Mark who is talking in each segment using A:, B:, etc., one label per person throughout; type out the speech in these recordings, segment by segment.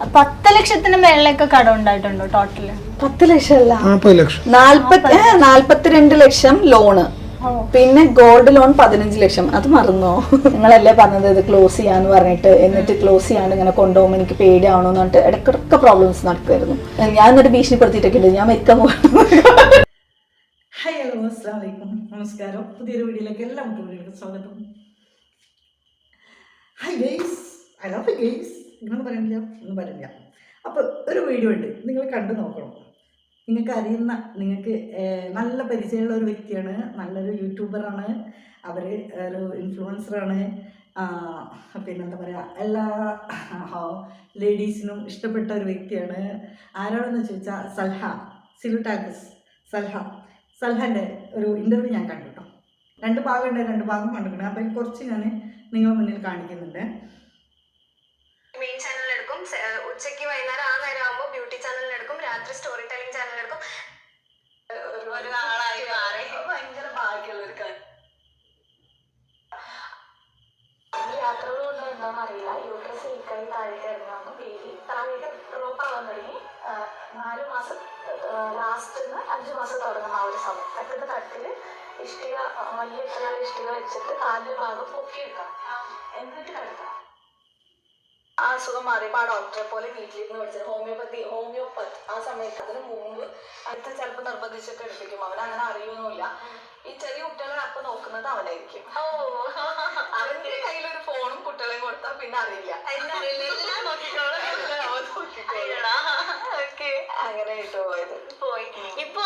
A: പത്ത് ലക്ഷത്തിന് മേളിലൊക്കെ കടം ഉണ്ടായിട്ടുണ്ടോ ടോട്ടൽ
B: പത്ത് ലക്ഷം. അല്ല
C: നാൽപ്പത് ലക്ഷം
B: ലോണ് പിന്നെ ഗോൾഡ് ലോൺ പതിനഞ്ച് ലക്ഷം. അത് മറന്നോ? നിങ്ങളല്ലേ പറഞ്ഞത് ഇത് ക്ലോസ് ചെയ്യാന്ന് പറഞ്ഞിട്ട്. എന്നിട്ട് ക്ലോസ് ചെയ്യാണ്ട് ഇങ്ങനെ കൊണ്ടുപോകുമ്പോൾ എനിക്ക് പേടിയാവണമെന്ന് പറഞ്ഞിട്ട് ഇടയ്ക്കിടയ്ക്ക് പ്രോബ്ലംസ് നടക്കുമായിരുന്നു ഞാൻ എന്നിട്ട് ഭീഷണിപ്പെടുത്തിയിട്ടൊക്കെ ഉണ്ട് ഞാൻ മെക്കാൻ പോകുന്നു
D: ഹായ് ഹലോ അസ്സാം വലൈക്കും നമസ്കാരം. പുതിയൊരു വീഡിയോയിലേക്ക് എല്ലാ കുട്ടികൾക്കും സ്വാഗതം. Hi guys I love guys ഇങ്ങനെ പറയുന്നില്ല ഒന്നും പറയില്ല അപ്പോൾ ഒരു വീഡിയോ ഉണ്ട്. നിങ്ങൾ കണ്ടു നോക്കണം. നിങ്ങൾക്ക് അറിയുന്ന നിങ്ങൾക്ക് നല്ല പരിചയമുള്ള ഒരു വ്യക്തിയാണ്. നല്ലൊരു യൂട്യൂബറാണ് അവർ ഒരു ഇൻഫ്ലുവൻസറാണ് പിന്നെന്താ പറയുക എല്ലാ ലേഡീസിനും ഇഷ്ടപ്പെട്ട ഒരു വ്യക്തിയാണ്. ആരാണെന്ന് ചോദിച്ചാൽ സൽഹ സിലുട്ടാക്കസ് സൽഹ. സൽഹന്റെ ഒരു ഇന്റർവ്യൂ ഞാൻ കണ്ടു കേട്ടോ രണ്ട് ഭാഗമുണ്ട് രണ്ട് ഭാഗം കണ്ടിട്ടുണ്ട്. അപ്പം കുറച്ച് ഞാൻ നിങ്ങളുടെ മുന്നിൽ കാണിക്കുന്നുണ്ട്.
E: മെയിൻ ചാനലിലെടുക്കും എടുക്കും. ഉച്ചയ്ക്ക് വൈകുന്നേരം ആ നേരം ആകുമ്പോൾ ബ്യൂട്ടി ചാനലിലെടുക്കും എടുക്കും. രാത്രി സ്റ്റോറി ടെലിംഗ് ചാനലിലെടുക്കും എടുക്കും. ഏഹ് ഒരു ഒരു ആളായി മാറി. ഭയങ്കര ഭാഗ്യമുള്ള ഒരു കാര്യം യാത്രകൾ കൊണ്ട് എന്താണെന്ന് അറിയില്ല. യൂട്രസ് ലീക്കായി താഴേക്ക് ഇറങ്ങാന്ന് ബേബി താഴേക്ക് ഡ്രോപ്പ് ആവാൻ തുടങ്ങി. നാല് മാസം ലാസ്റ്റിന്ന് അഞ്ച് മാസം തുടങ്ങുന്ന ആ ഒരു സമയം. തക്കത്തെ തട്ടിൽ ഇഷ്ടിക വലിയ എത്രയുള്ള ഇഷ്ടിക വെച്ചിട്ട് കാലിന്റെ ഭാഗം പൊക്കിയെടുക്കാം എന്നിട്ട് കിടക്കാം ആ അസുഖം മാറിയപ്പോൾ ആ ഡോക്ടറെ പോലെ വീട്ടിലിരുന്ന് പഠിച്ചത്. ഹോമിയോപ്പതി ഹോമിയോപ്പത്ത് ആ സമയത്ത് അതിന് മുമ്പ് അടുത്ത് ചിലപ്പോൾ നിർബന്ധിച്ചൊക്കെ എടുപ്പിക്കും. അവൻ അങ്ങനെ അറിയൊന്നുമില്ല ഈ ചെറിയ കുട്ടികളെ അപ്പൊ നോക്കുന്നത് അവനായിരിക്കും. അവന്റെ കയ്യിലൊരു ഫോണും കുട്ടികളെയും കൊടുത്താൽ പിന്നെ അറിയില്ല. അങ്ങനെ ഇട്ട് പോയത്.
F: പോയി. ഇപ്പൊ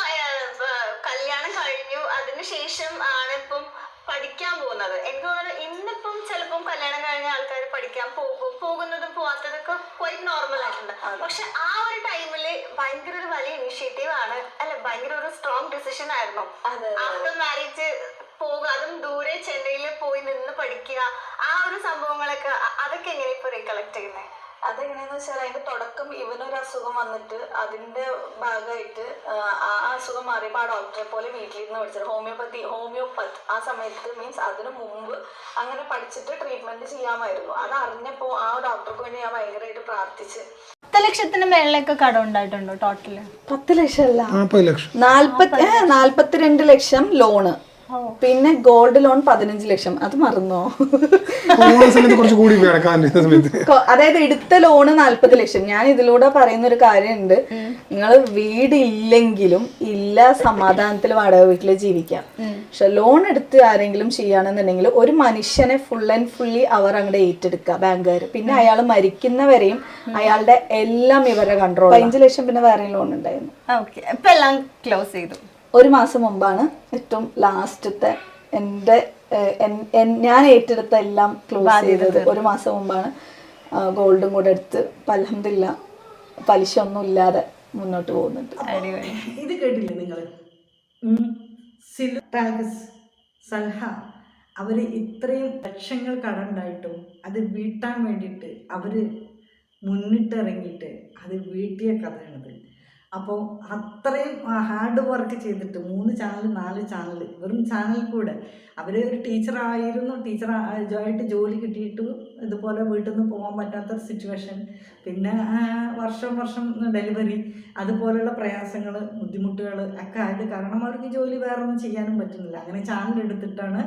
F: കല്യാണം കഴിഞ്ഞു. അതിനുശേഷം ആണ് ഇപ്പം പഠിക്കാൻ പോകുന്നത്. എനിക്ക് തോന്നുന്നു ഇന്നിപ്പം ചിലപ്പം കല്യാണം കഴിഞ്ഞ ആൾക്കാർ പഠിക്കാൻ പോകും പോകുന്നതും പോവാത്തതൊക്കെ ക്വൈറ്റ് നോർമൽ ആയിട്ടുണ്ട്. പക്ഷെ ആ ഒരു ടൈമിൽ ഭയങ്കര ഒരു വലിയ ഇനിഷ്യേറ്റീവ് ആണ് അല്ല ഭയങ്കര ഒരു സ്ട്രോങ് ഡിസിഷൻ ആയിരുന്നു.
E: അതെ
F: ആഫ്റ്റർ മാരേജ് പോകുക അതും ദൂരെ ചെന്നൈയിൽ പോയി നിന്ന് പഠിക്കുക ആ ഒരു സംഭവങ്ങളൊക്കെ അതൊക്കെ എങ്ങനെ ഇപ്പൊ റീകളക്ട് ചെയ്യുന്നത്
E: അതെങ്ങനെയാന്ന് വെച്ചാൽ അതിന്റെ തുടക്കം ഇവനൊരു അസുഖം വന്നിട്ട് അതിന്റെ ഭാഗമായിട്ട് ആ, അസുഖം മാറിയപ്പോൾ ആ ഡോക്ടറെ പോലെ വീട്ടിൽ നിന്ന് പഠിച്ചത്. ഹോമിയോപ്പതി ഹോമിയോപ്പത്ത് ആ സമയത്ത് മീൻസ് അതിനു മുമ്പ് അങ്ങനെ പഠിച്ചിട്ട് ട്രീറ്റ്മെന്റ് ചെയ്യാമായിരുന്നു. അത് അറിഞ്ഞപ്പോ ആ ഡോക്ടർക്ക് വേണ്ടി ഞാൻ ഭയങ്കരമായിട്ട് പ്രാർത്ഥിച്ച്.
A: പത്ത് ലക്ഷത്തിന് മേളിലൊക്കെ കടം ഉണ്ടായിട്ടുണ്ടോ ടോട്ടൽ
B: പത്ത് ലക്ഷം. അല്ല നാല്പത്തിരണ്ട് ലക്ഷം ലോണ് പിന്നെ ഗോൾഡ് ലോൺ പതിനഞ്ച് ലക്ഷം. അത് മറന്നോ?
C: കുറച്ച് കൂടി
B: അതായത് എടുത്ത ലോണ് നാല്പത് ലക്ഷം. ഞാൻ ഇതിലൂടെ പറയുന്ന ഒരു കാര്യമുണ്ട്. നിങ്ങൾ വീട് ഇല്ലെങ്കിലും ഇല്ല സമാധാനത്തിൽ വാടക വീട്ടിൽ ജീവിക്കാം. പക്ഷെ ലോൺ എടുത്ത് ആരെങ്കിലും ചെയ്യുകയാണെന്നുണ്ടെങ്കിൽ ഒരു മനുഷ്യനെ ഫുൾ ആൻഡ് ഫുള്ളി അവർ അങ്ങോട്ട് ഏറ്റെടുക്കുക ബാങ്കുകാർ പിന്നെ അയാൾ മരിക്കുന്നവരെയും അയാളുടെ എല്ലാം ഇവരുടെ കൺട്രോൾ പതിനഞ്ച് ലക്ഷം പിന്നെ വേറെ ലോൺ ഉണ്ടായിരുന്നു.
A: ഓക്കെ. ഇപ്പൊ എല്ലാം ക്ലോസ് ചെയ്തു.
B: ഒരു മാസം മുമ്പാണ് ഏറ്റവും ലാസ്റ്റത്തെ എന്റെ ഞാൻ ഏറ്റെടുത്ത എല്ലാം ക്ലോസ് ചെയ്തത്. ഒരു മാസം മുമ്പാണ്. ഗോൾഡും കൂടെ എടുത്ത് അലഹമില്ല പലിശ ഒന്നും ഇല്ലാതെ മുന്നോട്ട് പോകുന്നുണ്ട്.
D: ഇത് കേട്ടില്ലേ നിങ്ങൾ സൽഹ അവർ ഇത്രയും ലക്ഷങ്ങൾ കടണ്ടായിട്ടും അത് വീട്ടാൻ വേണ്ടിയിട്ട് അവർ മുന്നിട്ടിറങ്ങിയിട്ട് അത് വീട്ടിയ കഥയാണിത്. അപ്പോൾ അത്രയും ഹാർഡ് വർക്ക് ചെയ്തിട്ട് മൂന്ന് ചാനൽ നാല് ചാനൽ വെറും ചാനൽ കൂടെ. അവർ ഒരു ടീച്ചറായിരുന്നു ടീച്ചർ ആയിട്ട് ജോലി കിട്ടിയിട്ടും ഇതുപോലെ വീട്ടിൽ നിന്ന് പോകാൻ പറ്റാത്തൊരു സിറ്റുവേഷൻ പിന്നെ വർഷം വർഷം ഡെലിവറി അതുപോലെയുള്ള പ്രയാസങ്ങൾ ബുദ്ധിമുട്ടുകൾ ഒക്കെ ആയത് കാരണം അവർക്ക് ജോലി വേറെ ഒന്നും ചെയ്യാനും പറ്റുന്നില്ല. അങ്ങനെ ചാനൽ എടുത്തിട്ടാണ്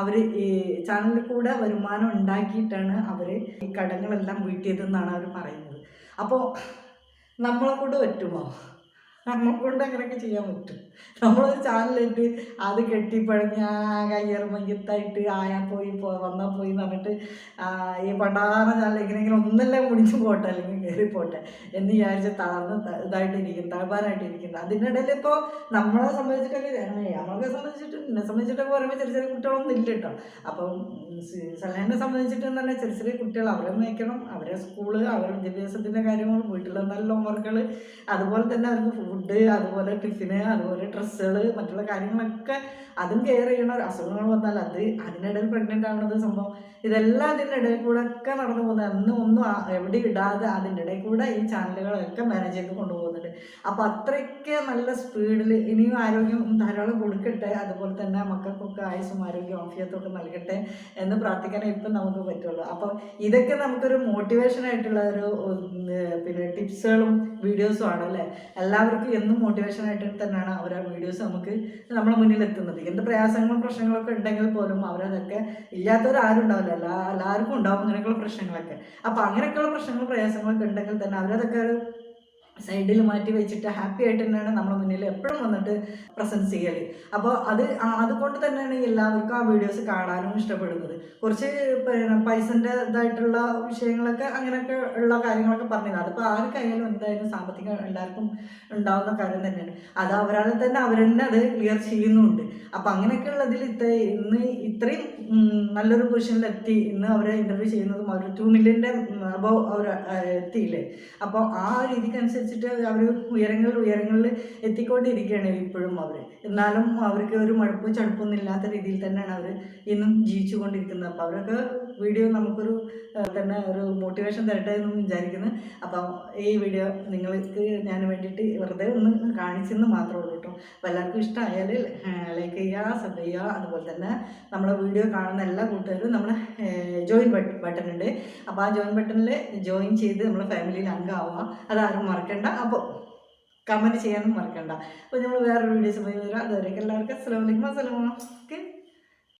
D: അവർ ഈ ചാനലിൽ കൂടെ വരുമാനം ഉണ്ടാക്കിയിട്ടാണ് അവർ ഈ കടങ്ങളെല്ലാം വീട്ടിയതെന്നാണ് അവർ പറയുന്നത്. അപ്പോൾ നമ്മളെ കൊണ്ട് പറ്റുമോ? നമ്മളെ കൊണ്ട് അങ്ങനെയൊക്കെ ചെയ്യാൻ പറ്റും. നമ്മളൊരു ചാനലിട്ട് അത് കെട്ടിപ്പഴഞ്ഞ് ആ കയ്യറ് മയ്യത്തായിട്ട് ആയാൽ പോയി പോ വന്നാൽ പോയി എന്ന് പറഞ്ഞിട്ട് ഈ പണ്ടാറ ചാനൽ ഇങ്ങനെ ഒന്നല്ലേ മുടിച്ച് പോട്ടെ അല്ലെങ്കിൽ കയറി പോട്ടെ എന്ന് വിചാരിച്ച് തളർന്ന് ഇതായിട്ടിരിക്കും തളർവാനായിട്ടിരിക്കുന്നത് അതിനിടയിൽ ഇപ്പോൾ നമ്മളെ സംബന്ധിച്ചിട്ടൊക്കെ നമ്മളെ സംബന്ധിച്ചിട്ട് എന്നെ സംബന്ധിച്ചിട്ടൊക്കെ പറയുമ്പോൾ ചെറിയ ചെറിയ കുട്ടികളൊന്നും ഇല്ല കേട്ടോ. അപ്പം സലഹനെ സംബന്ധിച്ചിട്ട് തന്നെ ചെറിയ ചെറിയ കുട്ടികൾ അവരെ നയിക്കണം അവരെ സ്കൂൾ അവരുടെ വിദ്യാഭ്യാസത്തിന്റെ കാര്യങ്ങൾ വീട്ടിലെ നല്ല ഹോംവർക്കുകൾ അതുപോലെ തന്നെ അവർക്ക് ഫുഡ് അതുപോലെ ടിഫിന് അതുപോലെ ഡ്രസ്സുകൾ മറ്റുള്ള കാര്യങ്ങളൊക്കെ അതും കെയർ ചെയ്യണ അസുഖങ്ങൾ വന്നാൽ അത് അതിനിടയിൽ പ്രഗ്നന്റ് ആവുന്നത് സംഭവം. ഇതെല്ലാം അതിന്റെ ഇടയിൽ കൂടെ ഒക്കെ നടന്നു പോകുന്നത്. അന്ന് ഒന്നും എവിടെ ഇടാതെ അതിന്റെ ഇടയിൽ കൂടെ ഈ ചാനലുകളൊക്കെ മാനേജ് ചെയ്ത് കൊണ്ടുപോകുന്നുണ്ട്. അപ്പോൾ അത്രയ്ക്ക് നല്ല സ്പീഡിൽ ഇനിയും ആരോഗ്യം ധാരാളം കൊടുക്കട്ടെ. അതുപോലെ തന്നെ മക്കൾക്കൊക്കെ ആയുസും ആരോഗ്യം ആഫിയത്തൊക്കെ നൽകട്ടെ എന്ന് പ്രാർത്ഥിക്കാനേ ഇപ്പം നമുക്ക് പറ്റുള്ളൂ. അപ്പോൾ ഇതൊക്കെ നമുക്കൊരു മോട്ടിവേഷൻ ആയിട്ടുള്ള ഒരു പിന്നെ ടിപ്സുകളും വീഡിയോസും ആണ് അല്ലേ? എല്ലാവർക്കും എന്നും മോട്ടിവേഷൻ ആയിട്ട് തന്നെയാണ് ആ വീഡിയോസ് നമുക്ക് നമ്മുടെ മുന്നിൽ എത്തുന്നത്. എന്ത് പ്രയാസങ്ങളും പ്രശ്നങ്ങളൊക്കെ ഉണ്ടെങ്കിൽ പോലും അവരതൊക്കെ ഇല്ലാത്തവരാരും ഉണ്ടാവില്ല. എല്ലാ എല്ലാവർക്കും ഉണ്ടാവും അങ്ങനെയൊക്കെയുള്ള പ്രശ്നങ്ങളൊക്കെ. അപ്പോൾ അങ്ങനെയൊക്കെയുള്ള പ്രശ്നങ്ങളും പ്രയാസങ്ങളൊക്കെ ഉണ്ടെങ്കിൽ തന്നെ അവരതൊക്കെ ഒരു സൈഡിൽ മാറ്റി വെച്ചിട്ട് ഹാപ്പി ആയിട്ട് തന്നെയാണ് നമ്മുടെ മുന്നിൽ എപ്പോഴും വന്നിട്ട് പ്രസൻസ് ചെയ്യൽ അപ്പോൾ അത് അതുകൊണ്ട് തന്നെയാണ് എല്ലാവർക്കും ആ വീഡിയോസ് കാണാനും ഇഷ്ടപ്പെടുന്നത്. കുറച്ച് പൈസന്റെ ഇതായിട്ടുള്ള വിഷയങ്ങളൊക്കെ അങ്ങനെയൊക്കെ ഉള്ള കാര്യങ്ങളൊക്കെ പറഞ്ഞത് അതിപ്പോൾ ആർക്കായാലും എന്തായാലും സാമ്പത്തികം എല്ലാവർക്കും ഉണ്ടാവുന്ന കാര്യം തന്നെയാണ്. അത് അവരാൾ തന്നെ അവർ തന്നെ അത് ക്ലിയർ ചെയ്യുന്നുമുണ്ട് അപ്പം അങ്ങനെയൊക്കെ ഉള്ളതിൽ ഇത്ര ഇന്ന് ഇത്രയും നല്ലൊരു പൊസിഷനിലെത്തി ഇന്ന് അവരെ ഇന്റർവ്യൂ ചെയ്യുന്നതും അവർ ടു മില്യന്റെ അബവ് അവർ എത്തിയില്ലേ? അപ്പോൾ ആ രീതിക്കനുസരിച്ചിട്ട് അവർ ഉയരങ്ങളിൽ ഉയരങ്ങളിൽ എത്തിക്കൊണ്ടിരിക്കുകയാണ് ഇപ്പോഴും അവർ എന്നാലും അവർക്ക് ഒരു മടുപ്പും ചടുപ്പൊന്നും ഇല്ലാത്ത രീതിയിൽ തന്നെയാണ് അവർ ഇന്നും ജീവിച്ചു കൊണ്ടിരിക്കുന്നത് അപ്പോൾ അവരൊക്കെ വീഡിയോ നമുക്കൊരു തന്നെ ഒരു മോട്ടിവേഷൻ തരട്ടെ എന്ന് വിചാരിക്കുന്നു. അപ്പം ഈ വീഡിയോ നിങ്ങൾക്ക് ഞാൻ വേണ്ടിയിട്ട് വെറുതെ ഒന്ന് കാണിച്ചെന്ന് മാത്രമേ ഉള്ളൂ കേട്ടോ. അപ്പോൾ എല്ലാവർക്കും ഇഷ്ടമായാൽ ലൈക്ക് ചെയ്യുക സബ് ചെയ്യുക. അതുപോലെ തന്നെ നമ്മളെ വീഡിയോ കാണുന്ന എല്ലാ കൂട്ടുകാരും നമ്മൾ ജോയിൻ ബട്ടൺ ഉണ്ട്. അപ്പോൾ ആ ജോയിൻ ബട്ടണിൽ ജോയിൻ ചെയ്ത് നമ്മളെ ഫാമിലിയിൽ അംഗമാവുക. അതാരും മറക്കണ്ട. അപ്പോൾ കമന്റ് ചെയ്യാനും മറക്കണ്ട. അപ്പോൾ നമ്മൾ വേറൊരു വീഡിയോസ് പോയി വരാം. അതുവരെയൊക്കെ എല്ലാവർക്കും അസ്സലാമലൈക്കും അസ്സലാമ ഓക്കെ